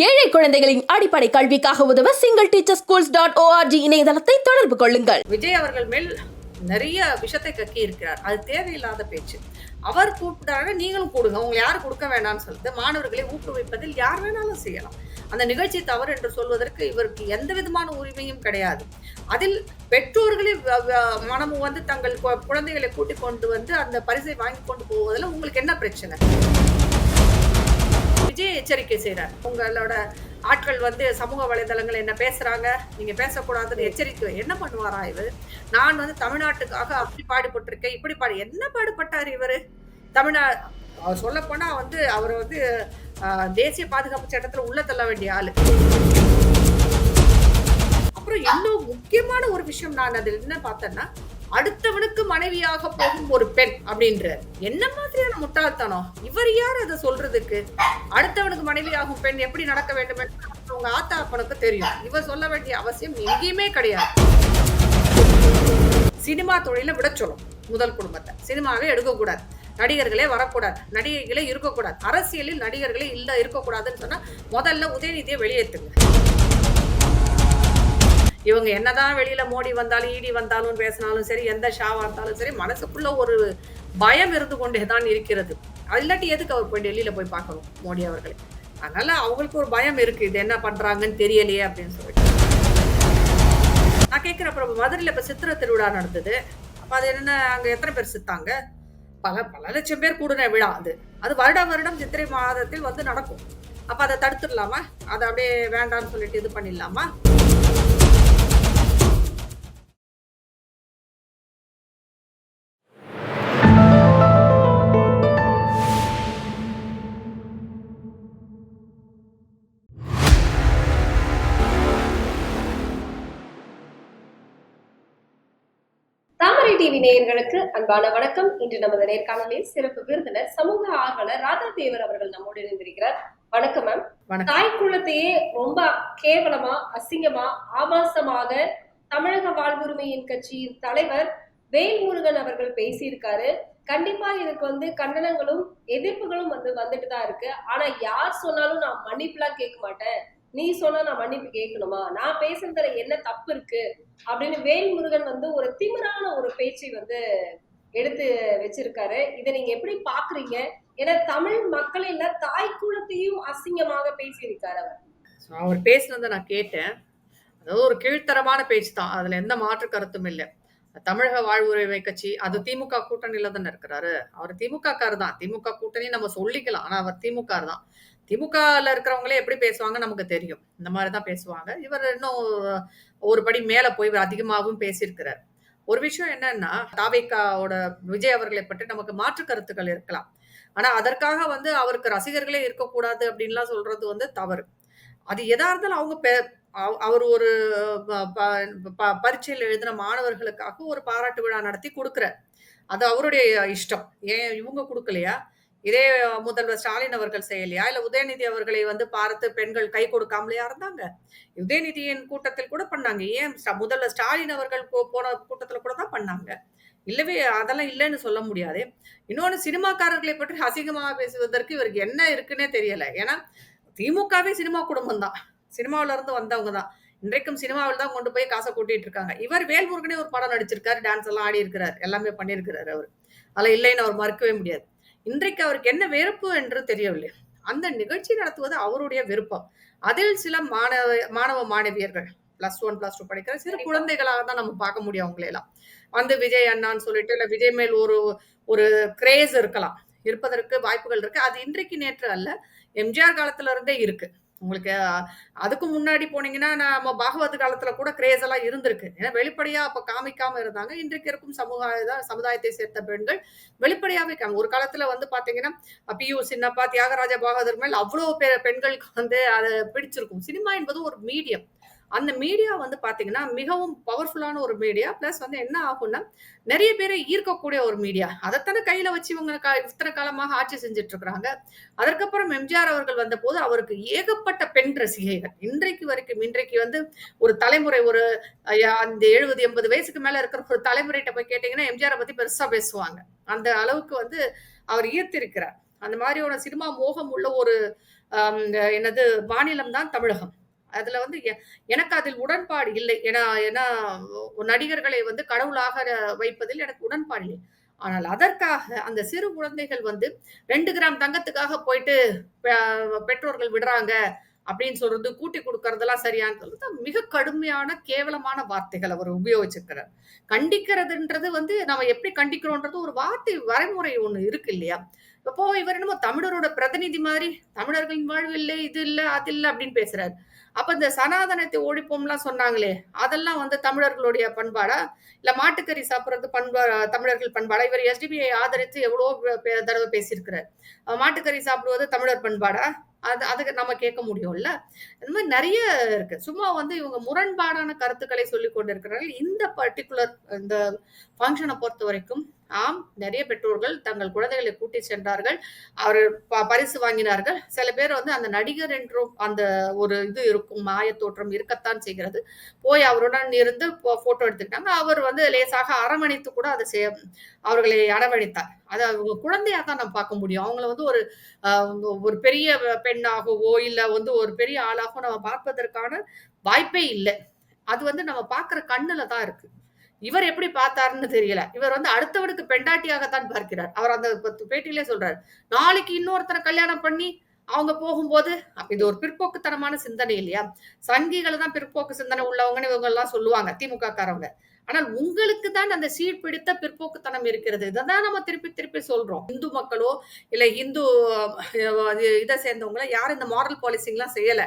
ஏழை குழந்தைகளின் அடிப்படை கல்விக்காக உதவ single teacher schools dot ORG இணையதளத்தை தொடர்பு கொள்ளுங்கள். விஜய் அவர்கள் மேல் நிறைய விஷத்தை கக்கி இருக்கிறார். அது தேவையில்லாத பேச்சு. அவர் கூப்பிட்டாங்க நீங்களும் கொடுங்க. உங்களை யார் கொடுக்க வேண்டாம்னு சொல்லிட்டு மாணவர்களை ஊக்குவிப்பதில் யார் வேணாலும் செய்யலாம். அந்த நிகழ்ச்சி தவறு என்று சொல்வதற்கு இவருக்கு எந்த விதமான உரிமையும் கிடையாது. அதில் பெற்றோர்களே வ- மனமும் வந்து தங்கள் கு- குழந்தைகளை கூட்டிக் கொண்டு வந்து அந்த பரிசை வாங்கி கொண்டு போவதில் உங்களுக்கு என்ன பிரச்சனை? விஜய் எச்சரிக்கை செய்கிறார் உங்களோட ஆட்கள் வந்து சமூக வலைதளங்கள் என்ன பேசுறாங்க நீங்க பேசக்கூடாதுன்னு எச்சரிக்கை என்ன பண்ணுவாரா இவர்? நான் வந்து தமிழ்நாட்டுக்காக அப்படி பாடுபட்டிருக்கேன் இப்படி பாடு என்ன பாடுபட்டார் இவர்? தமிழ்நா அவர் சொல்ல போனா வந்து அவர் வந்து தேசிய பாதுகாப்பு சட்டத்துல உள்ள தள்ள வேண்டிய ஆளு. அப்புறம் இன்னும் முக்கியமான ஒரு விஷயம் நான் அதில் என்ன பார்த்தேன்னா அடுத்தவனுக்கு மனைவியாக போகும் ஒரு பெண் அப்படின்ற என்ன மாதிரியான முட்டாள்தனம்? இவர் யார் அதை சொல்றதுக்கு? அடுத்தவனுக்கு மனைவியாகும் பெண் எப்படி நடக்க வேண்டும் என்று அவங்க ஆத்தா அப்பனுக்கு தெரியும். இவர் சொல்ல வேண்டிய அவசியம் எங்கேயுமே கிடையாது. சினிமா தொழில விட சொல்லும். முதல் குடும்பத்தை. சினிமாவே எடுக்கக்கூடாது. நடிகர்களே வரக்கூடாது. நடிகைகளே இருக்கக்கூடாது. அரசியலில் நடிகர்களே இல்ல இருக்கக்கூடாதுன்னு சொன்னா முதல்ல உதயநிதியை வெளியேற்றுங்க இவங்க என்னதான் வெளியில மோடி வந்தாலும் ஈடி வந்தாலும் பேசினாலும் சரி எந்த ஷாவா இருந்தாலும் சரி மனசுக்குள்ள ஒரு பயம் இருந்து கொண்டே தான் இருக்கிறது. அது இல்லாட்டி எதுக்கு அவர் போய் டெல்லியில போய் பார்க்கணும் மோடி அவர்களை? அதனால அவங்களுக்கு ஒரு பயம் இருக்கு. இது என்ன பண்றாங்கன்னு தெரியலையே அப்படின்னு சொல்லிட்டு. நான் கேட்குறேன் அப்புறம் மதுரையில் இப்போ சித்திரை திருவிழா நடந்தது. அப்போ அது என்ன அங்கே எத்தனை பேர் சித்தாங்க? பல பல லட்சம் பேர் கூடின விழா அது. அது வருடம் வருடம் சித்திரை மாதத்தில் வந்து நடக்கும். அப்போ அதை தடுத்துடலாமா? அதை அப்படியே வேண்டாம்னு சொல்லிட்டு இது பண்ணிடலாமா? டிவி நேயர்களுக்கு அன்பான வணக்கம். இன்று நமது நேர்காணலில் சிறப்பு விருந்தினர் சமூக ஆர்வலர் ராதா தேவர் அவர்கள் நம்மோடு இணைந்திருக்கிறார். வணக்கம் மேம் தாய் குலத்தையே ரொம்ப கேவலமா அசிங்கமா ஆபாசமாக தமிழக வாழ்வுரிமையின் கட்சியின் தலைவர் வேல்முருகன் அவர்கள் பேசியிருக்காரு. கண்டிப்பா இதுக்கு வந்து கண்டனங்களும் எதிர்ப்புகளும் வந்து வந்துட்டு தான் இருக்கு. ஆனா யார் சொன்னாலும் நான் மன்னிப்புலாம் கேட்க மாட்டேன். நீ சொன்னா நான் மன்னிப்பு கேட்கணுமா? நான் பேசுறதுல என்ன தப்பு இருக்கு? அப்படின்னு வேல்முருகன் வந்து ஒரு திமிரான ஒரு பேச்சை வந்து எடுத்து வச்சிருக்காரு. இதை நீங்க எப்படி பாக்குறீங்க? ஏன்னா தமிழ் மக்கள் இல்ல தாய் குலத்தையும் அசிங்கமாக பேசியிருக்காரு அவர். அவர் பேசுனதை நான் கேட்டேன். அதாவது ஒரு கீழ்த்தரமான பேச்சு தான். அதுல எந்த மாற்று கருத்தும் இல்லை. தமிழக வாழ்வுரிமை கட்சி அது திமுக கூட்டணியில தானே இருக்கிறாரு. அவர் திமுக கார் தான். திமுக கூட்டணி நம்ம சொல்லிக்கலாம். ஆனா அவர் திமுக தான். திமுகல இருக்கிறவங்களே எப்படி பேசுவாங்க நமக்கு தெரியும். இந்த மாதிரி தான் பேசுவாங்க. இவர் இன்னும் ஒரு படி மேல போய் இவர் அதிகமாகவும் பேசியிருக்கிறார். ஒரு விஷயம் என்னன்னா தாவேக்காவோட விஜய் அவர்களை பற்றி நமக்கு மாற்று கருத்துக்கள் இருக்கலாம். ஆனா அதற்காக வந்து அவருக்கு ரசிகர்களே இருக்கக்கூடாது அப்படின்லாம் சொல்றது வந்து தவறு. அது எதா இருந்தாலும் அவங்க பெ- அவ- அவர் ஒரு ப- ப- ப- பரீட்சையில் எழுதின மாணவர்களுக்காக ஒரு பாராட்டு விழா நடத்தி கொடுக்குறார். அது அவருடைய இஷ்டம். ஏன் இவங்க கொடுக்கலையா? இதே முதல்வர் ஸ்டாலின் அவர்கள் செய்யலையா இல்ல உதயநிதி அவர்களை வந்து பார்த்து பெண்கள் கை கொடுக்காமலையா இருந்தாங்க? உதயநிதியின் கூட்டத்தில் கூட பண்ணாங்க. ஏன்? முதல்வர் ஸ்டாலின் அவர்கள் போ- போன கூட்டத்துல கூட தான் பண்ணாங்க. இல்லவே அதெல்லாம் இல்லைன்னு சொல்ல முடியாது. இன்னொன்று சினிமாக்காரர்களை பற்றி அசிங்கமாக பேசுவதற்கு இவருக்கு என்ன இருக்குன்னே தெரியல. ஏன்னா திமுகவே சினிமா குடும்பம் தான். சினிமாவில இருந்து வந்தவங்க தான். இன்றைக்கும் சினிமாவில் தான் கொண்டு போய் காசை கூட்டிட்டு இருக்காங்க. இவர் வேல்முருகனே ஒரு படம் நடிச்சிருக்காரு. டான்ஸ் எல்லாம் ஆடி இருக்கிறார். எல்லாமே பண்ணியிருக்கிறார் அவர். அதில் இல்லைன்னு அவர் மறுக்கவே முடியாது. இன்றைக்கு அவருக்கு என்ன வெறுப்பு என்று தெரியவில்லை. அந்த நிகழ்ச்சி நடத்துவது அவருடைய விருப்பம். அதில் சில மாணவ மாணவ மாணவியர்கள் பிளஸ் ஒன் பிளஸ் டூ படிக்கிற சிறு குழந்தைகளாக தான் நம்ம பார்க்க முடியும் அவங்களை எல்லாம். வந்து விஜய் அண்ணான்னு சொல்லிட்டு இல்ல விஜய் மேல் ஒரு ஒரு கிரேஸ் இருக்கலாம். இருப்பதற்கு வாய்ப்புகள் இருக்கு. அது இன்றைக்கு நேற்று அல்ல எம்ஜிஆர் காலத்துல இருந்தே இருக்கு. உங்களுக்கு அதுக்கு முன்னாடி போனீங்கன்னா நம்ம பாகவத் காலத்துல கூட கிரேஸ் எல்லாம் இருந்திருக்கு. ஏன்னா வெளிப்படையா அப்ப காமிக்காம இருந்தாங்க. இன்றைக்கு இருக்கும் சமூக சமுதாயத்தை சேர்ந்த பெண்கள் வெளிப்படையாவே இருக்காங்க ஒரு காலத்துல வந்து பாத்தீங்கன்னா பியு சின்னப்பா தியாகராஜ பாகவதர் மேல் அவ்வளவு பேர் பெண்களுக்கு வந்து அதை பிடிச்சிருக்கும். சினிமா என்பது ஒரு மீடியம். அந்த மீடியா வந்து பார்த்தீங்கன்னா மிகவும் பவர்ஃபுல்லான ஒரு மீடியா ப்ளஸ் வந்து என்ன ஆகும்னா நிறைய பேரை ஈர்க்கக்கூடிய ஒரு மீடியா அதைத்தானே கையில் வச்சு இவங்க க இத்தனை காலமாக ஆட்சி செஞ்சுட்டு இருக்கிறாங்க. அதற்கப்புறம் எம்ஜிஆர் அவர்கள் வந்தபோது அவருக்கு ஏகப்பட்ட பெண் ரசிகைகள். இன்றைக்கு வரைக்கும் இன்றைக்கு வந்து ஒரு தலைமுறை ஒரு அந்த எழுபது எண்பது வயசுக்கு மேலே இருக்கிற ஒரு தலைமுறைகிட்ட போய் கேட்டிங்கன்னா எம்ஜிஆரை பற்றி பெருசாக பேசுவாங்க. அந்த அளவுக்கு வந்து அவர் ஈர்த்திருக்கிறார். அந்த மாதிரியான சினிமா மோகம் உள்ள ஒரு என்னது மாநிலம் தான் தமிழகம். அதுல வந்து எ- எனக்கு அதில் உடன்பாடு இல்லை. ஏன்னா ஏன்னா நடிகர்களை வந்து கடவுளாக வைப்பதில் எனக்கு உடன்பாடு இல்லை. ஆனால் அதற்காக அந்த சிறு குழந்தைகள் வந்து ரெண்டு கிராம் தங்கத்துக்காக போயிட்டு பெற்றோர்கள் விடுறாங்க அப்படின்னு சொல்றது கூட்டி கொடுக்கறதெல்லாம் சரியான்னு சொல்றது மிக கடுமையான கேவலமான வார்த்தைகள் அவர் உபயோகிச்சிருக்கிறார். கண்டிக்கிறதுன்றது வந்து நம்ம எப்படி கண்டிக்கிறோன்றது ஒரு வார்த்தை வரைமுறை ஒண்ணு இருக்கு இல்லையா? இப்போ இவர் என்னமோ தமிழரோட பிரதிநிதி மாதிரி தமிழர்களின் வாழ்வு இல்லை இது இல்லை அது இல்லை அப்படின்னு பேசுறாரு. அப்ப இந்த சனாதனத்தை ஒழிப்போம்லாம் சொன்னாங்களே அதெல்லாம் வந்து தமிழர்களுடைய பண்பாடா? இல்ல மாட்டுக்கறி சாப்பிட்றது பண்பா தமிழர்கள் பண்பாடா? இவர் எஸ்டிபிஐ ஆதரித்து எவ்வளோ பே- தடவை பேசியிருக்கிறார். மாட்டுக்கறி சாப்பிடுவது தமிழர் பண்பாடா? அது அதுக்கு நம்ம கேட்க முடியும்ல? இந்த மாதிரி நிறைய இருக்கு. சும்மா வந்து இவங்க முரண்பாடான கருத்துக்களை சொல்லி கொண்டிருக்கிறார்கள். இந்த பர்டிகுலர் இந்த ஃபங்க்ஷனை பொறுத்த வரைக்கும் ஆம் நிறைய பெற்றோர்கள் தங்கள் குழந்தைகளை கூட்டி சென்றார்கள். அவர் ப- பரிசு வாங்கினார்கள். சில பேர் வந்து அந்த நடிகர் என்றும் அந்த ஒரு இது இருக்கும் மாயத்தோற்றம் இருக்கத்தான் செய்கிறது. போய் அவருடன் இருந்து போட்டோ எடுத்துக்கிட்டாங்க. அவர் வந்து லேசாக அரவணைத்து கூட அதை செய்ய அவர்களை அரவணைத்தார். அதை அவங்க குழந்தையா தான் நம்ம பார்க்க முடியும். அவங்கள வந்து ஒரு ஒரு பெரிய பெண்ணாகவோ இல்லை வந்து ஒரு பெரிய ஆளாகவோ நம்ம பார்ப்பதற்கான வாய்ப்பே இல்லை. அது வந்து நம்ம பார்க்குற கண்ணில் தான் இருக்குது இவர் எப்படி பார்த்தாருன்னு தெரியல. இவர் வந்து அடுத்தவனுக்கு பெண்டாட்டியாகத்தான் பார்க்கிறார். அவர் அந்த பேட்டியிலே சொல்றாரு நாளைக்கு இன்னொருத்தரை கல்யாணம் பண்ணி அவங்க போகும்போது அப்ப இது ஒரு பிற்போக்குத்தனமான சிந்தனை இல்லையா? சங்கிகளை தான் பிற்போக்கு சிந்தனை உள்ளவங்கன்னு இவங்க எல்லாம் சொல்லுவாங்க திமுக காரவங்க ஆனால் உங்களுக்கு தான் அந்த சீட் பிடித்த பிற்போக்குத்தனம் இருக்கிறது. இதான் நம்ம திருப்பி திருப்பி சொல்றோம். இந்து மக்களோ இல்ல இந்து இதை சேர்ந்தவங்களோ யாரும் இந்த மாரல் பாலிசிங்லாம் செய்யல.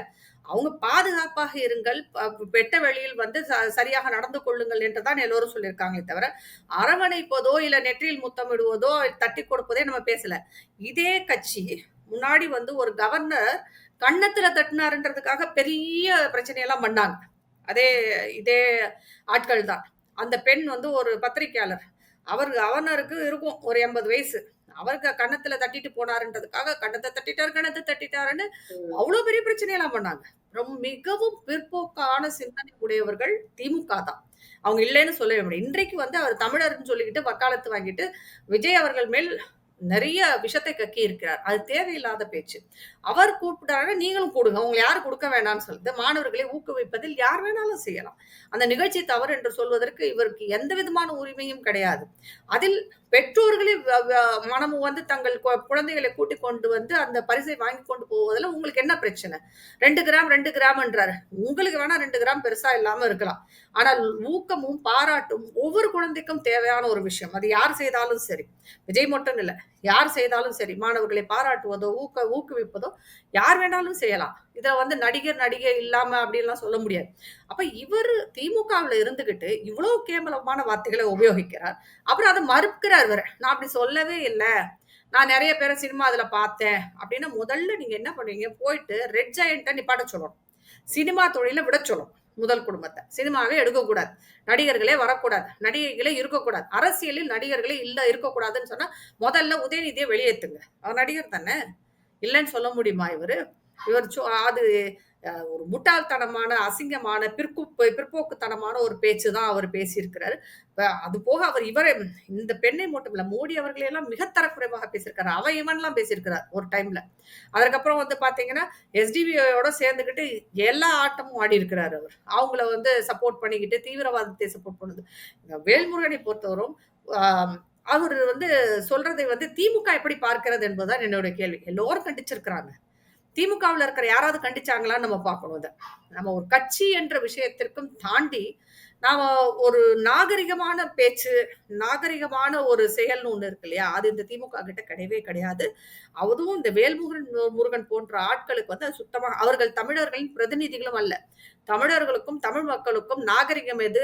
அவங்க பாதுகாப்பாக இருங்கள் வெட்ட வெளியில் வந்து ச- சரியாக நடந்து கொள்ளுங்கள் என்றுதான் எல்லோரும் சொல்லியிருக்காங்களே தவிர அரவணைப்பதோ இல்ல நெற்றியில் முத்தமிடுவதோ தட்டி கொடுப்பதே நம்ம பேசல. இதே கட்சி முன்னாடி வந்து ஒரு கவர்னர் கன்னத்துல தட்டினாருன்றதுக்காக பெரிய பிரச்சனையெல்லாம் பண்ணாங்க. அதே இதே ஆட்கள் தான். அந்த பெண் வந்து ஒரு பத்திரிக்கையாளர் அவர் கவர்னருக்கு இருக்கும் ஒரு எண்பது வயசு. அவருக்கு கன்னத்துல தட்டிட்டு போனாருன்றதுக்காக கன்னத்தை தட்டிட்டாரு கன்னத்தை தட்டிட்டாருன்னு அவ்வளவு பெரிய பிரச்சனையெல்லாம் பண்ணாங்க. ரொம்ப மிகவும் பிற்போக்கான சிந்தனை உடையவர்கள் திமுக தான். அவங்க இல்லைன்னு சொல்லவே முடியும் இன்றைக்கு வந்து அவர் தமிழர்னு சொல்லிக்கிட்டு வக்காலத்து வாங்கிட்டு விஜய் அவர்கள் மேல் நிறைய விஷத்தை கக்கி இருக்கிறார். அது தேவையில்லாத பேச்சு. அவர் கூப்பிட்டாரு நீங்களும் கொடுங்க. உங்களை யார் கொடுக்க வேண்டாம்னு சொல்லுது மாணவர்களை ஊக்குவிப்பதில் யார் வேணாலும் செய்யலாம். அந்த நிகழ்ச்சி தவறு என்று சொல்வதற்கு இவருக்கு எந்த விதமான உரிமையும் கிடையாது. அதில் பெற்றோர்களே வ- வ- மனமும் வந்து தங்கள் கு- குழந்தைகளை கூட்டிக் கொண்டு வந்து அந்த பரிசை வாங்கி கொண்டு போவதில் உங்களுக்கு என்ன பிரச்சனை? ரெண்டு கிராம் ரெண்டு கிராம்ன்றாரு உங்களுக்கு வேணா ரெண்டு கிராம் பெருசா இல்லாம இருக்கலாம். ஆனால் ஊக்கமும் பாராட்டும் ஒவ்வொரு குழந்தைக்கும் தேவையான ஒரு விஷயம். அது யார் செய்தாலும் சரி. விஜய் மட்டும் இல்லை. யார் செய்தாலும் சரி மாணவர்களை பாராட்டுவதோ ஊக்க ஊக்குவிப்பதோ யார் வேணாலும் செய்யலாம். இதில் வந்து நடிகர் நடிகை இல்லாம அப்படின்லாம் சொல்ல முடியாது. அப்ப இவர் திமுகவுல இருந்துகிட்டு இவ்வளவு கேவலமான வார்த்தைகளை உபயோகிக்கிறார். அப்புறம் அதை மறுக்கிறார் வேற நான் அப்படி சொல்லவே இல்லை. நான் நிறைய பேரை சினிமா அதுல பார்த்தேன். அப்படின்னா முதல்ல நீங்க என்ன பண்ணுவீங்க போயிட்டு ரெட் ஜாயண்ட்டை நிப்பாட்ட சொல்லணும். சினிமா தொழில விட சொல்லணும். முதல் குடும்பத்தை. சினிமாவே எடுக்கக்கூடாது. நடிகர்களே வரக்கூடாது. நடிகைகளே இருக்கக்கூடாது. அரசியலில் நடிகர்களே இல்லை இருக்கக்கூடாதுன்னு சொன்னால் முதல்ல உதயநிதியை வெளியேற்றுங்க அவர் நடிகர் தானே? இல்லைன்னு சொல்ல முடியுமா இவர்? இவர் சு- அது ஒரு முட்டாள்தனமான அசிங்கமான பிற்கு பிற்போக்குத்தனமான ஒரு பேச்சு தான் அவர் பேசியிருக்கிறாரு. அது போக அவர் இவரை இந்த பெண்ணை மட்டும் இல்லை மோடி அவர்களையெல்லாம் மிக தரக்குறைவாக பேசியிருக்காரு. அவ இவன்லாம் பேசியிருக்கிறார் ஒரு டைம்ல அதுக்கப்புறம் வந்து பாத்தீங்கன்னா எஸ்டிபிஐயோட சேர்ந்துக்கிட்டு எல்லா ஆட்டமும் ஆடி இருக்கிறாரு அவர். அவங்கள வந்து சப்போர்ட் பண்ணிக்கிட்டு தீவிரவாதத்தை சப்போர்ட் பண்ணுது. இந்த வேல்முருகனை பொறுத்தவரும் அவர் வந்து சொல்றதை வந்து திமுக எப்படி பார்க்கிறது என்பதுதான் என்னோட கேள்வி. எல்லோரும் கண்டிச்சிருக்கிறாங்க. திமுகவில் இருக்கிற யாராவது கண்டிச்சாங்களான்னு நம்ம பார்க்கணும் இதை நம்ம ஒரு கட்சி என்ற விஷயத்திற்கும் தாண்டி நாம ஒரு நாகரிகமான பேச்சு நாகரிகமான ஒரு செயல்னு ஒண்ணு இருக்கு இல்லையா? அது இந்த திமுக கிட்ட கிடையவே கிடையாது. அதுவும் இந்த வேல்முருகன் முருகன் போன்ற ஆட்களுக்கு வந்து அது சுத்தமா அவர்கள் தமிழர்களின் பிரதிநிதிகளும் அல்ல. தமிழர்களுக்கும் தமிழ் மக்களுக்கும் நாகரிகம் எது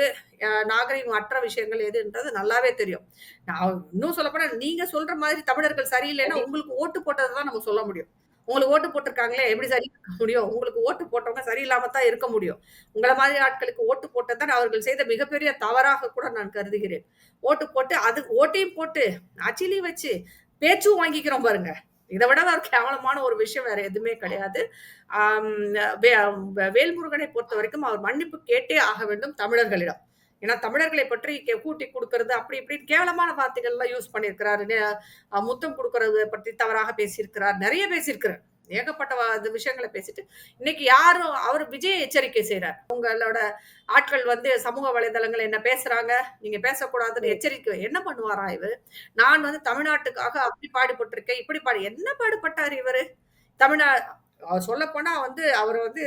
நாகரிகம் அற்ற விஷயங்கள் எதுன்றது நல்லாவே தெரியும். நான் இன்னும் சொல்லப்போனா நீங்க சொல்ற மாதிரி தமிழர்கள் சரியில்லைன்னா உங்களுக்கு ஓட்டு போட்டதை தான் நம்ம சொல்ல முடியும். உங்களுக்கு ஓட்டு போட்டிருக்காங்களே எப்படி சரி இருக்க முடியும்? உங்களுக்கு ஓட்டு போட்டவங்க சரியில்லாம தான் இருக்க முடியும். உங்களை மாதிரி ஆட்களுக்கு ஓட்டு போட்டதான் அவர்கள் செய்த மிகப்பெரிய தவறாக கூட நான் கருதுகிறேன். ஓட்டு போட்டு அது ஓட்டையும் போட்டு அச்சிலையும் வச்சு பேச்சும் வாங்கிக்கிறோம் பாருங்க. இதை விட ஒரு கேவலமான ஒரு விஷயம் வேற எதுவுமே கிடையாது. வே- வேல்முருகனை பொறுத்த வரைக்கும் அவர் மன்னிப்பு கேட்டே ஆக வேண்டும் தமிழர்களிடம். ஏன்னா தமிழர்களை பற்றி கே- கூட்டி கொடுக்கறது அப்படி இப்படின்னு கேவலமான வார்த்தைகள்லாம் யூஸ் பண்ணியிருக்கிறாரு. முத்தம் கொடுக்கறது பற்றி தவறாக பேசியிருக்கிறார். நிறைய பேசியிருக்கிறார். ஏகப்பட்ட இது விஷயங்களை பேசிட்டு இன்னைக்கு யாரும் அவர் விஜய் எச்சரிக்கை செய்யறார் உங்களோட ஆட்கள் வந்து சமூக வலைதளங்கள் என்ன பேசுறாங்க நீங்க பேசக்கூடாதுன்னு எச்சரிக்கை என்ன பண்ணுவாரா இவர்? நான் வந்து தமிழ்நாட்டுக்காக அப்படி பாடுபட்டிருக்கேன் இப்படி பாடு என்ன பாடுபட்டார் இவர்? தமிழ்நா அவர் சொல்ல போனா வந்து அவர் வந்து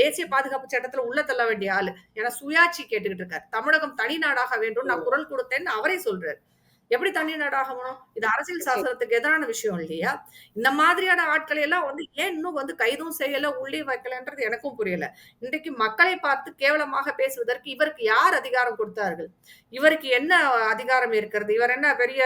தேசிய பாதுகாப்பு சட்டத்துல உள்ள தள்ள வேண்டிய ஆளு. ஏன்னா சுயாட்சி கேட்டுக்கிட்டு இருக்காரு. தமிழகம் தனி நாடாக வேண்டும் நான் குரல் கொடுத்தேன்னு அவரே சொல்றாரு. எப்படி தனி நாடாகணும் இது அரசியல் சாசனத்துக்கு எதிரான விஷயம் இல்லையா? இந்த மாதிரியான ஆட்களை எல்லாம் வந்து ஏன் இன்னும் வந்து கைதும் செய்யல உள்ளே வைக்கலன்றது எனக்கும் புரியல. இன்றைக்கு மக்களை பார்த்து கேவலமாக பேசுவதற்கு இவருக்கு யார் அதிகாரம் கொடுத்தார்கள்? இவருக்கு என்ன அதிகாரம் இருக்கிறது? இவர் என்ன பெரிய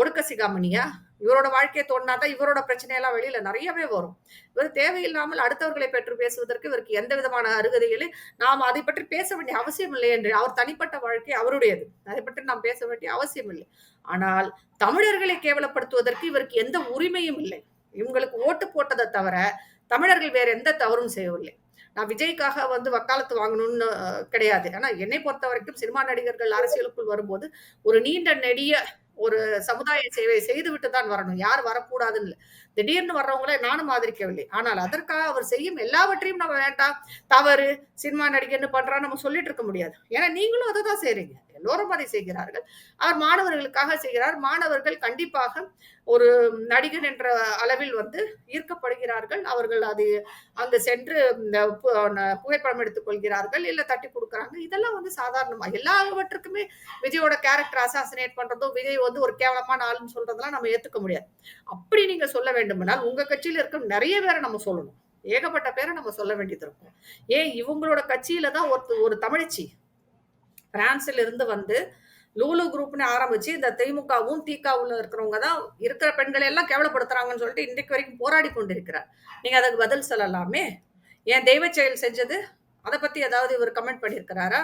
ஒடுக்க சிகாமணியா இவரோட வாழ்க்கையை தோணாதான் இவரோட பிரச்சனையெல்லாம் வெளியில நிறையவே வரும். இவர் தேவையில்லாமல் அடுத்தவர்களை பற்றி பேசுவதற்கு இவருக்கு எந்த விதமான அருகதைகளை நாம் அதை பற்றி பேச வேண்டிய அவசியம் இல்லை என்று அவர் தனிப்பட்ட வாழ்க்கை அவருடையது. அதை பற்றி நாம் பேச வேண்டிய அவசியம் இல்லை. ஆனால் தமிழர்களை கேவலப்படுத்துவதற்கு இவருக்கு எந்த உரிமையும் இல்லை. இவங்களுக்கு ஓட்டு போட்டதை தவிர தமிழர்கள் வேற எந்த தவறும் செய்யவில்லை. நான் விஜய்க்காக வந்து வக்காலத்து வாங்கணும்னு கிடையாது. ஆனா என்னை பொறுத்த வரைக்கும் சினிமா நடிகர்கள் அரசியலுக்குள் வரும்போது ஒரு நீண்ட நெடிய ஒரு சமுதாய சேவை செய்துவிட்டு தான் வரணும். யார் வரக்கூடாதுன்னு. இல்லை. திடீர்னு வர்றவங்கள நானும் ஆதரிக்கவில்லை. ஆனால் அதற்காக அவர் செய்யும் எல்லாவற்றையும் நம்ம வேண்டாம். தவறு சினிமா நடிகைன்னு பண்றா நம்ம சொல்லிட்டு இருக்க முடியாது. ஏன்னா நீங்களும் அதை தான் செய்றீங்க. எல்லோரும் அதை செய்கிறார்கள். அவர் மாணவர்களுக்காக செய்கிறார். மாணவர்கள் கண்டிப்பாக ஒரு நடிகன் என்ற அளவில் வந்து ஈர்க்கப்படுகிறார்கள். அவர்கள் அது அங்கு சென்று இந்த புகைப்படம் எடுத்துக் கொள்கிறார்கள். இல்ல தட்டி கொடுக்குறாங்க. இதெல்லாம் வந்து சாதாரணமா. எல்லாவற்றுக்குமே விஜயோட கேரக்டர் அசாசினேட் பண்றதும் விஜய் வந்து ஒரு கேவலமான ஆளுன்னு சொல்றதெல்லாம் நம்ம ஏத்துக்க முடியாது. அப்படி நீங்க சொல்ல வேண்டுமானால் உங்க கட்சியில இருக்க நிறைய பேரை நம்ம சொல்லணும். ஏகப்பட்ட பேரை நம்ம சொல்ல வேண்டியது இருக்கும். ஏன் இவங்களோட கட்சியில தான் ஒரு ஒரு தமிழச்சி. பிரான்ஸ்ல இருந்து வந்து லூலு குரூப்னு ஆரம்பிச்சு இந்த திமுகவும் திகாவுல இருக்கிறவங்க தான் இருக்கிற பெண்களை எல்லாம் கேவலப்படுத்துறாங்கன்னு சொல்லிட்டு இன்றைக்கு வரைக்கும் போராடி கொண்டிருக்கிறார். நீங்க அதுக்கு பதில் சொல்லலாமே? ஏன் தெய்வ செயல் செஞ்சது? அதை பத்தி ஏதாவது இவர் கமெண்ட் பண்ணியிருக்கிறாரா?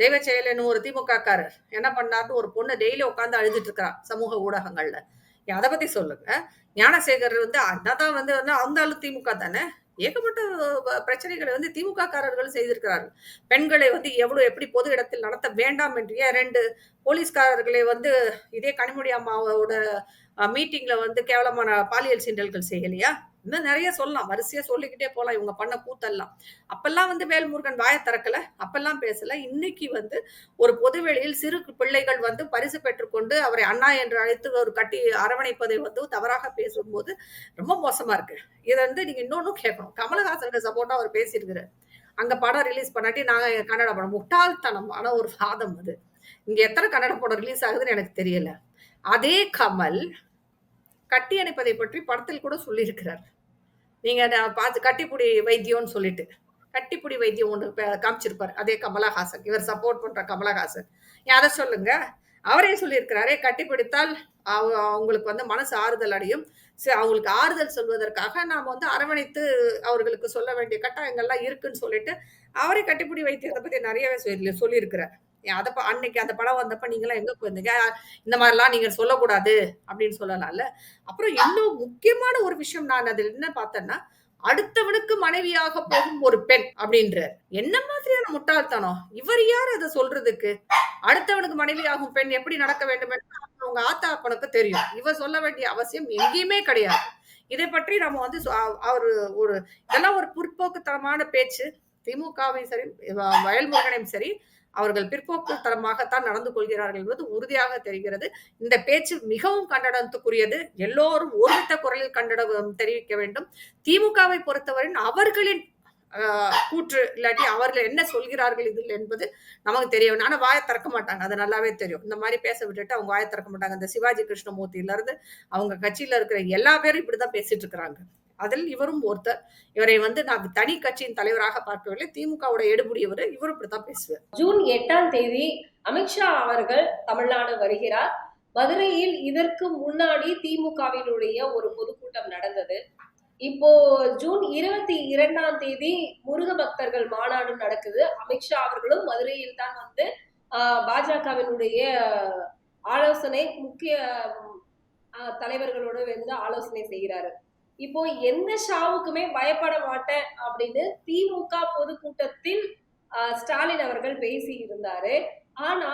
தெய்வ செயல்னு ஒரு திமுக காரர் என்ன பண்ணாருன்னு ஒரு பொண்ணு டெய்லி உட்காந்து அழுதுட்டு இருக்கிறா சமூக ஊடகங்கள்ல. அதை பத்தி சொல்லுங்க. ஞானசேகர் வந்து அதான் வந்து வந்து அந்த ஆளு திமுக தானே? ஏகப்பட்ட பிரச்சனைகளை வந்து திமுக காரர்கள் செய்திருக்கிறார்கள். பெண்களை வந்து எவ்வளவு எப்படி பொது இடத்தில் நடத்த வேண்டாம் என்று ரெண்டு போலீஸ்காரர்களை வந்து இதே கனிமொழி அம்மாவோட மீட்டிங்ல வந்து கேவலமான பாலியல் சீண்டல்கள் செய்யலையா? இன்னும் நிறைய சொல்லலாம். வரிசையா சொல்லிக்கிட்டே போகலாம் இவங்க பண்ண கூத்தெல்லாம். அப்பெல்லாம் வந்து வேல்முருகன் வாயை திறக்கல. அப்பெல்லாம் பேசல. இன்னைக்கு வந்து ஒரு பொதுவெளியில் சிறு பிள்ளைகள் வந்து பரிசு பெற்றுக்கொண்டு அவரை அண்ணா என்று அழைத்து ஒரு கட்டி அரவணைப்பதை வந்து தவறாக பேசும்போது ரொம்ப மோசமா இருக்கு. இதை வந்து நீங்க இன்னொன்னும் கேட்கணும். கமலஹாசனுக்கு சப்போர்ட்டா அவர் பேசியிருக்கிறார். அங்க படம் ரிலீஸ் பண்ணாட்டி நாங்க கன்னட படம். முட்டாள்தனமான ஒரு வாதம் அது. இங்க எத்தனை கன்னட படம் ரிலீஸ் ஆகுதுன்னு எனக்கு தெரியல. அதே கமல் கட்டி அணைப்பதை பற்றி படத்தில் கூட சொல்லியிருக்கிறார். நீங்க நான் பார்த்து கட்டிப்புடி வைத்தியம்னு சொல்லிட்டு. கட்டிப்புடி வைத்தியம் ஒன்று காமிச்சிருப்பார். அதே கமலஹாசன். இவர் சப்போர்ட் பண்ற கமலஹாசன். அதை சொல்லுங்க. அவரே சொல்லியிருக்கிறாரே கட்டிப்பிடித்தால் அவ- அவங்களுக்கு வந்து மனசு ஆறுதல் அடையும். அவங்களுக்கு ஆறுதல் சொல்வதற்காக நாம் வந்து அரவணைத்து அவர்களுக்கு சொல்ல வேண்டிய கட்டாயங்கள்லாம் இருக்குன்னு சொல்லிட்டு அவரே கட்டிப்பிடி வைத்தியத்தை பற்றி நிறையவே சொல்லி சொல்லியிருக்கிறார். அதப்ப ப- அன்னைக்கு அந்த படம் வந்தப்ப நீங்களாம் எங்க போயிருந்தீங்க? இந்த மாதிரிலாம் நீங்க சொல்லக்கூடாது அப்படின்னு சொல்லலாம்ல. அப்புறம் இன்னும் முக்கியமான ஒரு விஷயம் நான் அதில் என்ன பார்த்தேன்னா அடுத்தவனுக்கு மனைவியாக போகும் ஒரு பெண் அப்படின்ற என்ன மாதிரியான முட்டாள்தனம்? இவர் யார் அதை சொல்றதுக்கு? அடுத்தவனுக்கு மனைவியாகும் பெண் எப்படி நடக்க வேண்டும் என்று அவங்க ஆத்தா அப்பனுக்கு தெரியும். இவர் சொல்ல வேண்டிய அவசியம் எங்கேயுமே கிடையாது. இதை பற்றி நம்ம வந்து சொ- அவரு ஒரு இதெல்லாம் ஒரு புற்போக்குத்தனமான பேச்சு. திமுகவையும் சரி வ- வயல்முருகனையும் சரி அவர்கள் பிற்போக்கு தரமாகத்தான் நடந்து கொள்கிறார்கள் என்பது உறுதியாக தெரிகிறது. இந்த பேச்சு மிகவும் கண்டனத்துக்குரியது. எல்லோரும் ஒருமித்த குரலில் கண்டனம் தெரிவிக்க வேண்டும். திமுகவை பொறுத்தவரை அவர்களின் ஆஹ், கூற்று இல்லாட்டி அவர்கள் என்ன சொல்கிறார்கள் இதில் என்பது நமக்கு தெரியும் ஆனா வாயை திறக்க மாட்டாங்க. அது நல்லாவே தெரியும். இந்த மாதிரி பேச விட்டுட்டு அவங்க வாயை திறக்க மாட்டாங்க. இந்த சிவாஜி கிருஷ்ணமூர்த்தியில இருந்து அவங்க கட்சியில இருக்கிற எல்லா பேரும் இப்படிதான் பேசிட்டு இருக்கிறாங்க. அதில் இவரும் ஒருத்தர். இவரை வந்து நான் தனி கட்சியின் தலைவராக பார்க்கவில்லை. திமுகவோட எடுபடியவர் இவரும் இப்படித்தான் பேசுவார். ஜூன் எட்டாம் தேதி அமித்ஷா அவர்கள் தமிழ்நாடு வருகிறார். மதுரையில் இதற்கு முன்னாடி திமுகவினுடைய ஒரு பொதுக்கூட்டம் நடந்தது. இப்போ ஜூன் இருபத்தி இரண்டாம் தேதி முருக பக்தர்கள் மாநாடு நடக்குது. அமித்ஷா அவர்களும் மதுரையில் தான் வந்து பாஜகவினுடைய ஆலோசனை முக்கிய தலைவர்களோடு வந்து ஆலோசனை செய்கிறாரு. இப்போ எந்த ஷாவுக்குமே பயப்பட மாட்டேன் அப்படின்னு திமுக பொதுக்கூட்டத்தில் ஆஹ் ஸ்டாலின் அவர்கள் பேசி இருந்தாரு ஆனா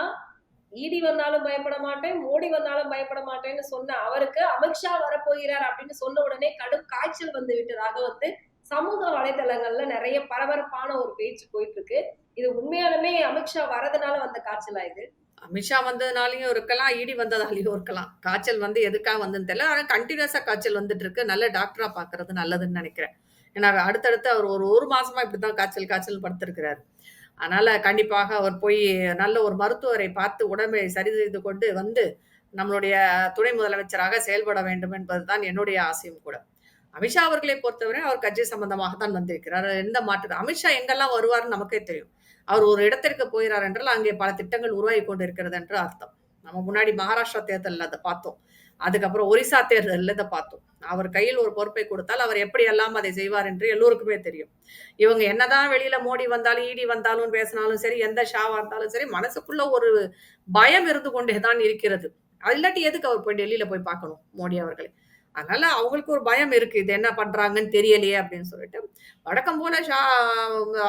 ஈடி வந்தாலும் பயப்பட மாட்டேன் மோடி வந்தாலும் பயப்பட மாட்டேன்னு சொன்ன அவருக்கு அமித்ஷா வரப்போகிறார் அப்படின்னு சொன்ன உடனே கடும் காய்ச்சல் வந்து விட்டதாக வந்து சமூக வலைதளங்கள்ல நிறைய பரபரப்பான ஒரு பேச்சு போயிட்டு இருக்கு. இது உண்மையாலுமே அமித்ஷா வரதுனால வந்த காய்ச்சலா இது? அமித்ஷா வந்ததுனாலையும் இருக்கலாம் இடி வந்ததாலையும் இருக்கலாம். காய்ச்சல் வந்து எதுக்காக வந்ததுன்னு தெரியல. ஆனால் கண்டினியூஸாக காய்ச்சல் வந்துட்டு இருக்கு நல்ல டாக்டரா பார்க்கறது நல்லதுன்னு நினைக்கிறேன். ஏன்னா அடுத்தடுத்து அவர் ஒரு ஒரு மாசமா இப்படிதான் காய்ச்சல் காய்ச்சல் படுத்திருக்கிறார். அதனால கண்டிப்பாக அவர் போய் நல்ல ஒரு மருத்துவரை பார்த்து உடம்பை சரி செய்து கொண்டு வந்து நம்மளுடைய துணை முதலமைச்சராக செயல்பட வேண்டும் என்பதுதான் என்னுடைய ஆசையும் கூட. அமித்ஷா அவர்களை பொறுத்தவரை அவர் கட்சி சம்பந்தமாக தான் வந்திருக்கிறார். எந்த மாற்று அமித்ஷா எங்கெல்லாம் வருவார்னு நமக்கே தெரியும். அவர் ஒரு இடத்திற்கு போகிறார் என்றால் அங்கே பல திட்டங்கள் உருவாகி கொண்டு இருக்கிறது என்று அர்த்தம். நம்ம முன்னாடி மகாராஷ்டிரா தேர்தலில் அதை பார்த்தோம். அதுக்கப்புறம் ஒரிசா தேர்தலில் இதை பார்த்தோம். அவர் கையில் ஒரு பொறுப்பை கொடுத்தால் அவர் எப்படி எல்லாம் அதை செய்வார் என்று எல்லோருக்குமே தெரியும். இவங்க என்னதான் வெளியில மோடி வந்தாலும் ஈடி வந்தாலும் பேசினாலும் சரி எந்த ஷாவா இருந்தாலும் சரி மனசுக்குள்ள ஒரு பயம் இருந்து கொண்டே தான் இருக்கிறது. அது இல்லாட்டி எதுக்கு அவர் போய் டெல்லியில போய் பார்க்கணும் மோடி அவர்களை? அதனால அவங்களுக்கு ஒரு பயம் இருக்கு. இது என்ன பண்றாங்கன்னு தெரியலையே அப்படின்னு சொல்லிட்டு. வழக்கம் போல ஷா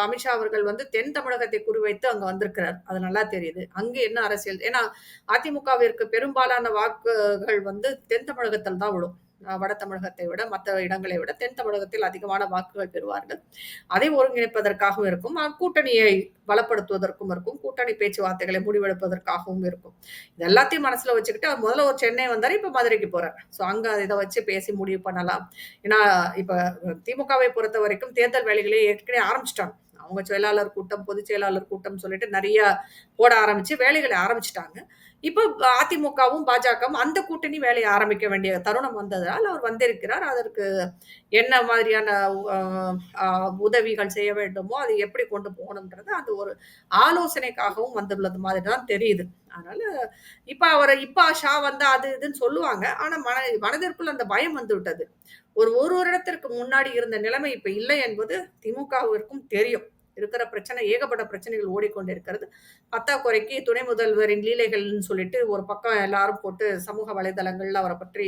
அமித்ஷா அவர்கள் வந்து தென் தமிழகத்தை குறிவைத்து அங்க வந்திருக்கிறார். அது நல்லா தெரியுது. அங்க என்ன அரசியல்? ஏன்னா அதிமுகவிற்கு பெரும்பாலான வாக்குகள் வந்து தென் தமிழகத்தில் தான் விழும். வட தமிழகத்தை விட மற்ற இடங்களை விட தென் தமிழகத்தில் அதிகமான வாக்குகள் பெறுவார்கள். அதை ஒருங்கிணைப்பதற்காகவும் இருக்கும். கூட்டணியை பலப்படுத்துவதற்கும் இருக்கும். கூட்டணி பேச்சுவார்த்தைகளை முடிவெடுப்பதற்காகவும் இருக்கும். இது எல்லாத்தையும் மனசுல வச்சுக்கிட்டு அவர் முதல்ல ஒரு சென்னை வந்தார் இப்ப மதுரைக்கு போறார். ஸோ அங்க இதை வச்சு பேசி முடிவு பண்ணலாம். ஏன்னா இப்ப திமுகவை பொறுத்த வரைக்கும் தேர்தல் வேலைகளை ஏற்கனவே ஆரம்பிச்சிட்டாங்க. அவங்க செயலாளர் கூட்டம் பொதுச் செயலாளர் கூட்டம் சொல்லிட்டு நிறைய போட ஆரம்பிச்சு வேலைகளை ஆரம்பிச்சிட்டாங்க. இப்போ அதிமுகவும் பாஜகவும் அந்த கூட்டணி வேலையை ஆரம்பிக்க வேண்டிய தருணம் வந்ததால் அவர் வந்திருக்கிறார். அதற்கு என்ன மாதிரியான உதவிகள் செய்ய வேண்டுமோ அதை எப்படி கொண்டு போகணுன்றது அது ஒரு ஆலோசனைக்காகவும் வந்துள்ளது மாதிரி தான் தெரியுது. அதனால இப்ப அவர் இப்ப ஷா வந்தா அது இதுன்னு சொல்லுவாங்க. ஆனா மன மனதிற்குள் அந்த பயம் வந்து விட்டது. ஒரு ஒரு வருடத்திற்கு முன்னாடி இருந்த நிலைமை இப்ப இல்லை என்பது திமுகவிற்கும் தெரியும். இருக்கிற பிரச்சனை ஏகப்பட்ட பிரச்சனைகள் ஓடிக்கொண்டிருக்கிறது பத்தாக்குறைக்கு துணை முதல்வரின் லீலைகள்னு சொல்லிட்டு ஒரு பக்கம் எல்லாரும் போட்டு சமூக வலைதளங்கள்ல அவரை பற்றி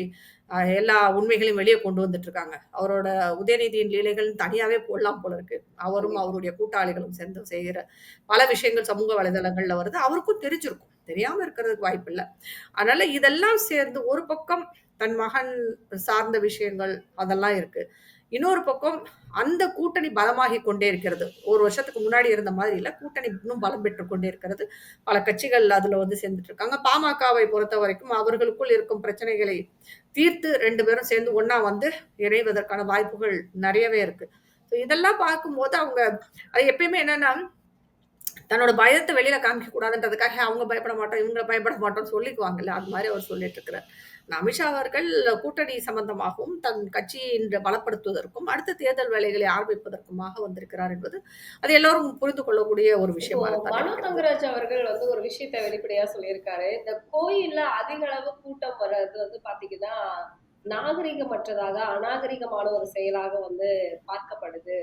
எல்லா உண்மைகளையும் வெளியே கொண்டு வந்துட்டு இருக்காங்க அவரோட உதயநிதியின் லீலைகள் தனியாவே போடலாம் போல இருக்கு. அவரும் அவருடைய கூட்டாளிகளும் சேர்ந்து செய்கிற பல விஷயங்கள் சமூக வலைதளங்கள்ல வருது. அவருக்கும் தெரிஞ்சிருக்கும். தெரியாம இருக்கிறதுக்கு வாய்ப்பு இல்லை. அதனால இதெல்லாம் சேர்ந்து ஒரு பக்கம் தன் மகன் சார்ந்த விஷயங்கள் அதெல்லாம் இருக்கு. இன்னொரு பக்கம் அந்த கூட்டணி பலமாகி கொண்டே இருக்கிறது. ஒரு வருஷத்துக்கு முன்னாடி இருந்த மாதிரி இல்லை. கூட்டணி இன்னும் பலம் பெற்று கொண்டே இருக்கிறது. பல கட்சிகள் அதுல வந்து சேர்ந்துட்டு இருக்காங்க. பாமகவை பொறுத்த வரைக்கும் அவர்களுக்குள் இருக்கும் பிரச்சனைகளை தீர்த்து ரெண்டு பேரும் சேர்ந்து ஒன்னா வந்து இணைவதற்கான வாய்ப்புகள் நிறையவே இருக்கு. ஸோ இதெல்லாம் பார்க்கும்போது அவங்க அது எப்பயுமே என்னன்னா தன்னோட பயத்தை வெளியில காமிக்க கூடாதுன்றதுக்காக அவங்க பயப்பட மாட்டோம் இவங்க பயப்பட மாட்டோம்னு சொல்லிக்குவாங்கல்ல. அது மாதிரி அவர் சொல்லிட்டு இருக்கிறார். அமித்ஷா அவர்கள் கூட்டணி சம்பந்தமாகவும் தன் கட்சியின் பலப்படுத்துவதற்கும் அடுத்த தேர்தல் வேலைகளை ஆரம்பிப்பதற்குமாக வந்திருக்கிறார் என்பது அது எல்லாரும் புரிந்து கொள்ளக்கூடிய ஒரு விஷயமா மனோ. தங்கராஜ் அவர்கள் வந்து ஒரு விஷயத்த வெளிப்படையா சொல்லியிருக்காரு. இந்த கோயில்ல அதிக அளவு கூட்டம் வர்றது வந்து பாத்தீங்கன்னா நாகரிகமற்றதாக அநாகரிகமான ஒரு செயலாக வந்து பார்க்கப்படுது.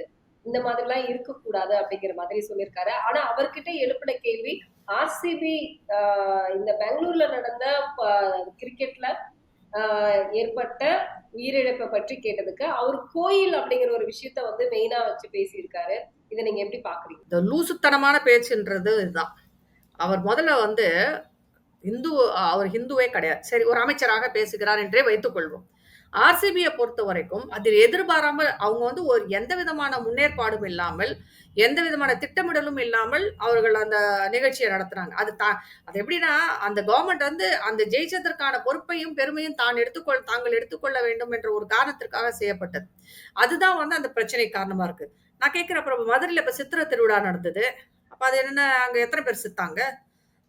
இந்த மாதிரி எல்லாம் இருக்கக்கூடாது அப்படிங்கிற மாதிரி சொல்லியிருக்காரு. ஆனா அவர்கிட்ட எழுப்பின கேள்வி ஆர்சிபி இந்த பெங்களூர்ல நடந்த கிரிக்கெட்ல ஏற்பட்ட உயிரிழப்பை பற்றி கேட்டதுக்கு அவர் கோயில் அப்படிங்கிற ஒரு விஷயத்த வந்து மெயினா வச்சு பேசியிருக்காரு. இதை நீங்க எப்படி பாக்குறீங்க? இந்த லூசுத்தனமான பேச்சுன்றது இதுதான். அவர் முதல்ல வந்து இந்து அவர் ஹிந்துவே கிடையாது. சரி ஒரு அமைச்சராக பேசுகிறார் என்றே வைத்துக் கொள்வோம் ஆர்சிபியை பொறுத்த வரைக்கும் அதில் எதிர்பாராமல் அவங்க வந்து ஒரு எந்த விதமான முன்னேற்பாடும் இல்லாமல் எந்த விதமான திட்டமிடலும் இல்லாமல் அவர்கள் அந்த நிகழ்ச்சியை நடத்துறாங்க. அது தா அது எப்படின்னா அந்த கவர்மெண்ட் வந்து அந்த ஜெயிச்சதற்கான பொறுப்பையும் பெருமையும் தான் எடுத்துக்கொள் தாங்கள் எடுத்துக்கொள்ள வேண்டும் என்ற ஒரு காரணத்திற்காக செய்யப்பட்டது. அதுதான் வந்து அந்த பிரச்சனை காரணமா இருக்கு. நான் கேட்கிறேன் அப்புறம் மதுரையில் இப்போ சித்திரை திருவிழா நடந்தது. அப்போ அது என்னென்ன அங்கே எத்தனை பேர் சித்தாங்க?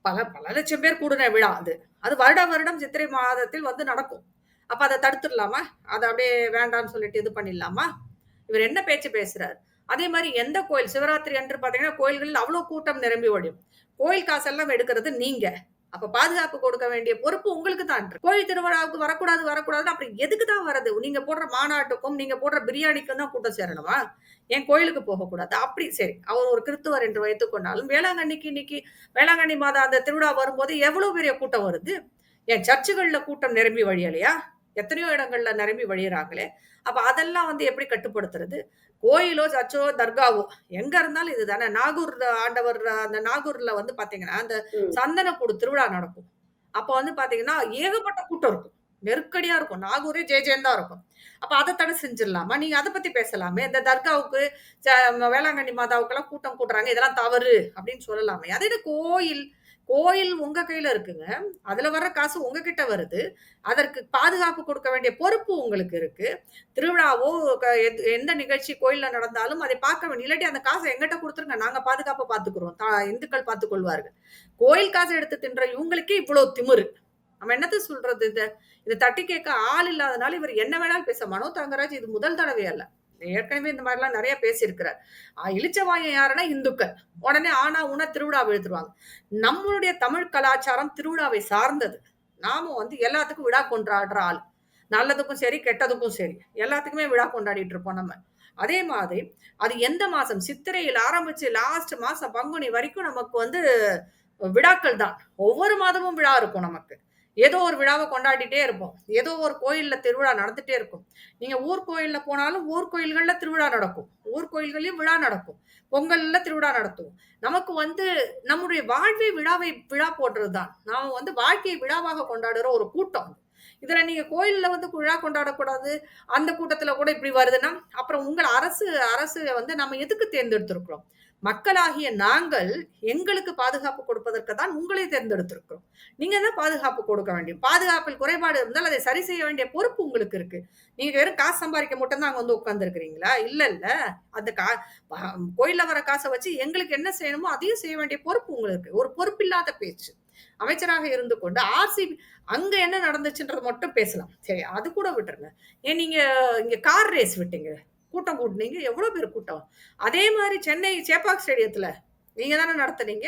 பல பல லட்சம் பேர் கூடுன விழா அது. அது வருட வருடம் சித்திரை மாதத்தில் வந்து நடக்கும். அப்ப அதை தடுத்துடலாமா? அதை அப்படியே வேண்டாம்னு சொல்லிட்டு இது பண்ணிடலாமா? இவர் என்ன பேச்சு பேசுறாரு? அதே மாதிரி எந்த கோயில்? சிவராத்திரி அன்று பார்த்தீங்கன்னா கோயில்களில் அவ்வளோ கூட்டம் நிரம்பி வழியும் கோயில் காசெல்லாம் எடுக்கிறது நீங்க. அப்ப பாதுகாப்பு கொடுக்க வேண்டிய பொறுப்பு உங்களுக்கு தான். கோயில் திருவிழாவுக்கு வரக்கூடாது வரக்கூடாது அப்புறம் எதுக்கு தான் வருது நீங்க போடுற மாநாட்டுக்கும் நீங்க போடுற பிரியாணிக்கும் தான் கூட்டம் சேரணுமா? என் கோயிலுக்கு போகக்கூடாது? அப்படி சரி. அவர் ஒரு கிறிஸ்துவர் என்று வைத்துக் கொண்டாலும் வேளாங்கண்ணிக்கு இன்னைக்கு வேளாங்கண்ணி மாதா அந்த திருவிழா வரும்போது எவ்வளவு பெரிய கூட்டம் வருது? என் சர்ச்சுகளில் கூட்டம் நிரம்பி வழியலையா? எத்தனையோ இடங்கள்ல நிரம்பி வழியிறாங்களே. அப்ப அதெல்லாம் வந்து எப்படி கட்டுப்படுத்துறது? கோயிலோ சர்ச்சோ தர்காவோ எங்க இருந்தாலும் இதுதானே. நாகூர் ஆண்டவர் அந்த நாகூர்ல வந்து பாத்தீங்கன்னா அந்த. சந்தனக்கூடு திருவிழா நடக்கும். அப்ப வந்து பாத்தீங்கன்னா ஏகப்பட்ட கூட்டம் இருக்கும். நெருக்கடியா இருக்கும். நாகூரே ஜே ஜேன்னு தான் இருக்கும். அப்ப அதை தடை செஞ்சிடலாமா? நீங்க அதை பத்தி பேசலாமே. இந்த தர்காவுக்கு வேளாங்கண்ணி மாதாவுக்கெல்லாம் கூட்டம் கூட்டுறாங்க. இதெல்லாம் தவறு அப்படின்னு சொல்லலாமே. அதே இது கோயில் கோயில் உங்க கையில இருக்குங்க. அதுல வர்ற காசு உங்ககிட்ட வருது. அதற்கு பாதுகாப்பு கொடுக்க வேண்டிய பொறுப்பு உங்களுக்கு இருக்கு. திருவிழாவோ க- எந்த நிகழ்ச்சி கோயில்ல நடந்தாலும் அதை பார்க்க வேண்டிய இல்லாட்டி அந்த காசை எங்கிட்ட கொடுத்துருங்க. நாங்க பாதுகாப்பை பார்த்துக்கிறோம். தா- இந்துக்கள் பார்த்துக் கொள்வார்கள் கோயில் காசை எடுத்து தின்ற இவங்களுக்கே இவ்வளவு திமிரு. நம்ம என்னத்த சொல்றது இந்த இதை தட்டி கேட்க ஆள் இல்லாதனால இவர் என்ன வேணாலும் பேச மனோ தங்கராஜ் இது முதல் தடவை அல்ல ஏற்கனவே இந்த மாதிரிலாம் நிறைய பேசியிருக்கிறார். ஆஹ் இளிச்சவாயம் யாருன்னா இந்துக்கள். உடனே ஆனா உன திருவிழா எழுத்துருவாங்க நம்மளுடைய தமிழ் கலாச்சாரம் திருவிழாவை சார்ந்தது. நாம வந்து எல்லாத்துக்கும் விழா கொண்டாடுற ஆள். நல்லதுக்கும் சரி கெட்டதுக்கும் சரி எல்லாத்துக்குமே விழா கொண்டாடிட்டு இருப்போம் நம்ம. அதே மாதிரி அது எந்த மாதம் சித்திரையில் ஆரம்பிச்சு லாஸ்ட் மாதம் பங்குனி வரைக்கும் நமக்கு வந்து விழாக்கள் தான் ஒவ்வொரு மாதமும் விழா இருக்கும் நமக்கு. ஏதோ ஒரு விழாவை கொண்டாடிட்டே இருப்போம். ஏதோ ஒரு கோயிலில் திருவிழா நடந்துகிட்டே இருக்கும். நீங்கள் ஊர் கோயிலில் போனாலும் ஊர் கோயில்களில் திருவிழா நடக்கும். ஊர் விழா நடக்கும். பொங்கலில் திருவிழா நடத்துவோம். நமக்கு வந்து நம்முடைய வாழ்வை விழாவை விழா போடுறது தான் நாம் வந்து வாழ்க்கையை விழாவாக கொண்டாடுற ஒரு கூட்டம் இதில் நீங்கள் கோயிலில் வந்து விழா கொண்டாடக்கூடாது. அந்த கூட்டத்தில் கூட இப்படி வருதுன்னா அப்புறம் உங்கள் அரசு அரசு வந்து நம்ம எதுக்கு தேர்ந்தெடுத்திருக்கிறோம்? மக்களாகிய நாங்கள் எங்களுக்கு பாதுகாப்பு கொடுப்பதற்கு தான் உங்களை தேர்ந்தெடுத்திருக்கிறோம். நீங்க தான் பாதுகாப்பு கொடுக்க வேண்டும். பாதுகாப்பில் குறைபாடு இருந்தால் அதை சரி செய்ய வேண்டிய பொறுப்பு உங்களுக்கு இருக்கு. நீங்க வெறும் காசு சம்பாதிக்க மட்டும்தான் அங்கே அங்க வந்து உட்கார்ந்துருக்கிறீங்களா? இல்ல இல்ல. அந்த கா கோயில வர காசை வச்சு எங்களுக்கு என்ன செய்யணுமோ அதையும் செய்ய வேண்டிய பொறுப்பு உங்களுக்கு ஒரு பொறுப்பில்லாத பேச்சு. அமைச்சராக இருந்து கொண்டு ஆர்சிபி அங்க என்ன நடந்துச்சுன்றது மட்டும் பேசலாம். சரி அது கூட விட்டுருங்க. ஏன் நீங்க இங்க கார் ரேஸ் விட்டீங்க. கூட்டம் கூட்டினீங்க எவ்வளவு பேர் கூட்டம்? அதே மாதிரி சென்னை சேப்பாக் ஸ்டேடியத்துல நீங்க தானே நடத்துனீங்க?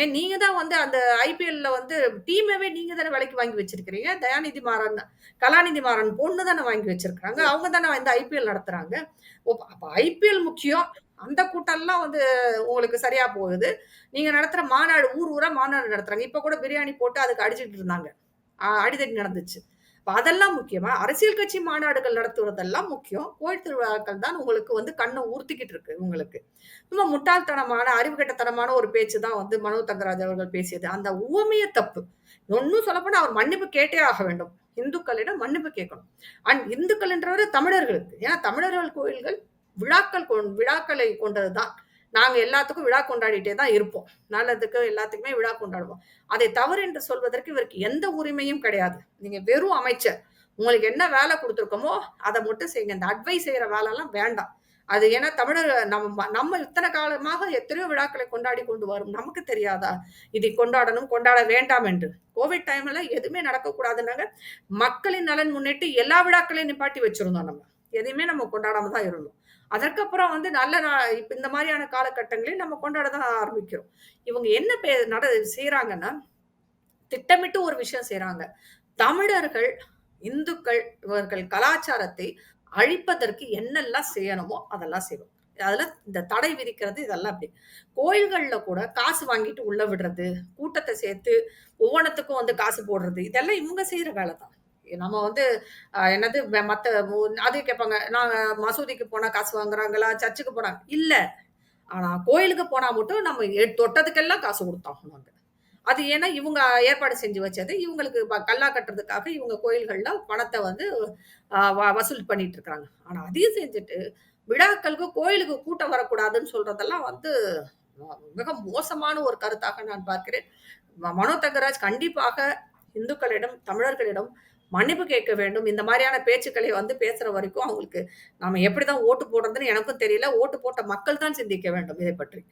ஏன் நீங்க தான் வந்து அந்த ஐபிஎல்ல வந்து டீமவே நீங்க தானே விலைக்கு வாங்கி வச்சிருக்கிறீங்க? தயாநிதி மாறன் கலாநிதி மாறன் பொண்ணு தானே வாங்கி வச்சிருக்காங்க அவங்க தானே வந்து ஐபிஎல் நடத்துறாங்க. ஓ, அப்ப ஐபிஎல் முக்கியம். அந்த கூட்டம்லாம் வந்து உங்களுக்கு சரியா போகுது. நீங்க நடத்துற மாநாடு ஊர் ஊரா மாநாடு நடத்துறாங்க. இப்ப கூட பிரியாணி போட்டு அதுக்கு அடிச்சிட்டு இருந்தாங்க. அடிதடி நடந்துச்சு. அதெல்லாம் முக்கியமா அரசியல் கட்சி மாநாடுகள் நடத்துவதெல்லாம் முக்கியம். கோயில் திருவிழாக்கள் தான் உங்களுக்கு வந்து கண்ணை ஊர்த்திக்கிட்டு இருக்கு உங்களுக்கு. ரொம்ப முட்டாள்தனமான அறிவுகெட்டத்தனமான ஒரு பேச்சு தான் வந்து மனோ தங்கராஜ் அவர்கள் பேசியது. அந்த உவமைய தப்பு. ஒன்னும் சொல்லப்போனா அவர் மன்னிப்பு கேட்டே ஆக வேண்டும். இந்துக்களிடம் மன்னிப்பு கேட்கணும். அண்ட் இந்துக்கள் என்றவர் தமிழர்களுக்கு. ஏன்னா தமிழர்கள் கோயில்கள் விழாக்கள் கொண்- விழாக்களை கொண்டதுதான். நாங்கள் எல்லாத்துக்கும் விழா கொண்டாடிட்டே தான் இருப்போம். நல்லதுக்கு எல்லாத்துக்குமே விழா கொண்டாடுவோம். அதை தவறு என்று சொல்வதற்கு இவருக்கு எந்த உரிமையும் கிடையாது. நீங்கள் வெறும் அமைச்சர் உங்களுக்கு என்ன வேலை கொடுத்துருக்கோமோ அதை மட்டும் செய்யுங்க. இந்த அட்வைஸ் செய்கிற வேலைலாம் வேண்டாம். அது ஏன்னா தமிழர் நம்ம நம்ம இத்தனை காலமாக எத்தனையோ விழாக்களை கொண்டாடி கொண்டு வரும். நமக்கு தெரியாதா? இதை கொண்டாடணும் கொண்டாட வேண்டாம் என்று. கோவிட் டைம்ல எதுவுமே நடக்கக்கூடாதுன்னாங்க. மக்களின் நலன் முன்னிட்டு எல்லா விழாக்களையும் நிப்பாட்டி வச்சிருந்தோம் நம்ம. எதையுமே நம்ம கொண்டாடாம தான் இருந்தோம். அதற்கப்புறம் வந்து நல்ல நா- இந்த மாதிரியான காலகட்டங்களில் நம்ம கொண்டாட தான் ஆரம்பிக்கிறோம். இவங்க என்ன பே நட செய்கிறாங்கன்னா திட்டமிட்டு ஒரு விஷயம் செய்கிறாங்க தமிழர்கள் இந்துக்கள் இவர்கள் கலாச்சாரத்தை அழிப்பதற்கு என்னெல்லாம் செய்யணுமோ அதெல்லாம் செய்வோம். அதில் இந்த தடை விதிக்கிறது இதெல்லாம் அப்படி. கோயில்களில் கூட காசு வாங்கிட்டு உள்ள விடுறது கூட்டத்தை சேர்த்து ஒவ்வொன்றத்துக்கும் வந்து காசு போடுறது இதெல்லாம் இவங்க செய்கிற வேலை தான் நம்ம வந்து என்னது மற்ற மத்த அது கேட்பாங்க நாங்க மசூதிக்கு போனா காசு வாங்குறாங்களா சர்ச்சுக்கு போனாங்க இல்ல. ஆனா கோயிலுக்கு போனா மட்டும் நம்ம எ- தொட்டதுக்கெல்லாம் காசு கொடுத்தாகணும் அங்க. அது ஏன்னா இவங்க ஏற்பாடு செஞ்சு வச்சது இவங்களுக்கு ப- கல்லா கட்டுறதுக்காக இவங்க கோயில்களில் பணத்தை வந்து வ- வசூல் பண்ணிட்டு இருக்கிறாங்க ஆனா அதையும் செஞ்சுட்டு விழாக்களுக்கு கோயிலுக்கு கூட்டம் வரக்கூடாதுன்னு சொல்றதெல்லாம் வந்து மிக மோசமான ஒரு கருத்தாக நான் பார்க்கிறேன். மனோ தங்கராஜ் கண்டிப்பாக இந்துக்களிடம் தமிழர்களிடம் மன்னிப்பு கேட்க வேண்டும். இந்த மாதிரியான பேச்சுக்களை வந்து பேசுற வரைக்கும் அவங்களுக்கு நாம எப்படிதான் ஓட்டு போடுறதுன்னு எனக்கும் தெரியல. ஓட்டு போட்ட மக்கள் தான் சிந்திக்க வேண்டும் இதை பற்றி.